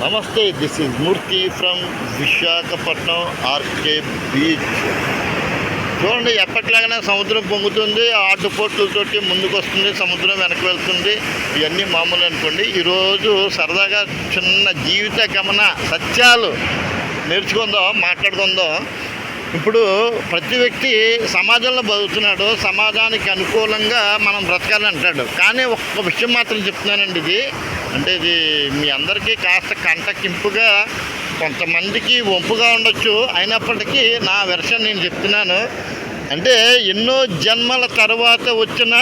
నమస్తే this is Murthy from Visakhapatnam RK beach చూడండి ఎప్పట్లాగానే సముద్రం పొంగుతుంది ఆటుపోట్లతోటి ముందుకు వస్తుంది సముద్రం వెనక వెళ్తుంది ఇవన్నీ మామూలు అనుకోండి. ఈరోజు సరదాగా చిన్న జీవిత గమన సత్యాలు నేర్చుకుందాం మాట్లాడుకుందాం. ఇప్పుడు ప్రతి వ్యక్తి సమాజంలో బతుకుతున్నాడు సమాజానికి అనుకూలంగా మనం బ్రతకాలి అంటాడు. కానీ ఒక్క విషయం మాత్రం చెప్తున్నానండి ఇది. అంటే ఇది మీ అందరికీ కాస్త కంటకింపుగా కొంతమందికి వంపుగా ఉండొచ్చు. అయినప్పటికీ నా వెర్షన్ నేను చెప్తున్నాను. అంటే ఎన్నో జన్మల తర్వాత వచ్చిన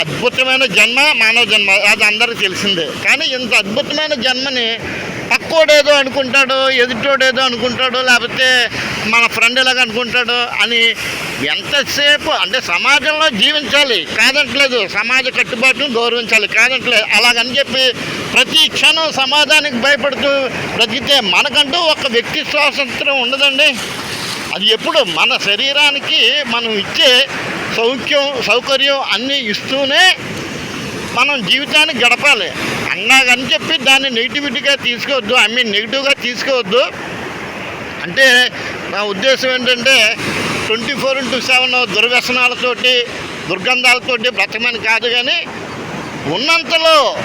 అద్భుతమైన జన్మ మానవ జన్మ అది అందరికీ తెలిసిందే. కానీ ఇంత అద్భుతమైన జన్మని పక్కోడేదో అనుకుంటాడు ఎదుటోడేదో అనుకుంటాడు లేకపోతే మన ఫ్రెండ్ ఎలాగ అనుకుంటాడు అని ఎంతసేపు అంటే సమాజంలో జీవించాలి. కాదంటలేదు సమాజ కట్టుబాటును గౌరవించాలి. కాదంటలేదు అలాగని చెప్పి ప్రతి క్షణం సమాజానికి భయపడుతూ బ్రతికితే మనకంటూ ఒక వ్యక్తి స్వాతంత్రం ఉండదండి. అది ఎప్పుడు మన శరీరానికి మనం ఇచ్చే సౌఖ్యం సౌకర్యం అన్నీ ఇస్తూనే మనం జీవితాన్ని గడపాలి. అన్నాగని చెప్పి దాన్ని నెగిటివిటీగా తీసుకోవద్దు. ఐ మీన్ నెగిటివ్గా తీసుకోవద్దు. అంటే నా ఉద్దేశం ఏంటంటే ట్వంటీ ఫోర్ ఇంటూ సెవెన్ దుర్వ్యసనాలతోటి దుర్గంధాలతోటి బ్రతకమని కాదు కానీ ఉన్నంతలో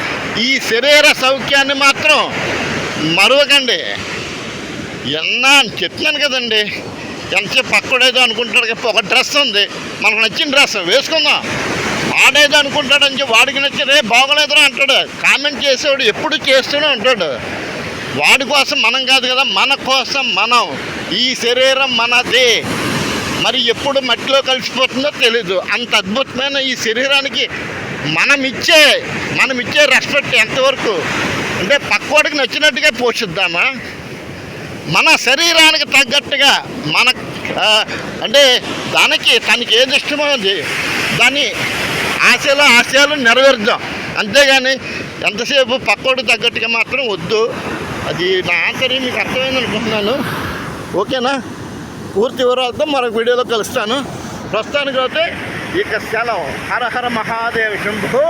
ఈ శరీర సౌఖ్యాన్ని మాత్రం మరవకండి. ఎన్నా చెప్తున్నాను కదండి. ఎంతసేపు పక్కడేదో అనుకుంటాడు చెప్పి ఒక డ్రెస్ ఉంది. మనకు నచ్చిన డ్రెస్ వేసుకుందాం. వాడేదో అనుకుంటాడని చెప్పి వాడికి నచ్చి రే బాగోలేదురా అంటాడు. కామెంట్ చేసేవాడు ఎప్పుడు చేస్తూనే ఉంటాడు. వాడి కోసం మనం కాదు కదా మన కోసం మనం. ఈ శరీరం మనదే. మరి ఎప్పుడు మట్టిలో కలిసిపోతుందో తెలీదు. అంత అద్భుతమైన ఈ శరీరానికి మనం ఇచ్చే మనం ఇచ్చే రెస్పెక్ట్ ఎంతవరకు? అంటే పక్కోడికి నచ్చినట్టుగా పోషిద్దామా? మన శరీరానికి తగ్గట్టుగా మన అంటే దానికి తనకి ఏది ఇష్టమో అది. దాని ఆశలు ఆశయాలు నెరవేర్దాం అంతేగాని ఎంతసేపు పక్కోడికి తగ్గట్టుగా మాత్రం వద్దు. అది నా ఆంతర్యం మీకు అర్థమైంది అనుకుంటున్నాను. ఓకేనా? పూర్తి వివరాలతో మరొక వీడియోలో కలుస్తాను. ప్రస్తుతానికి అయితే ఇక సెలవు. హర హర మహాదేవ శంభో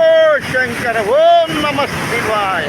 శంకర ఓం నమ శివాయ.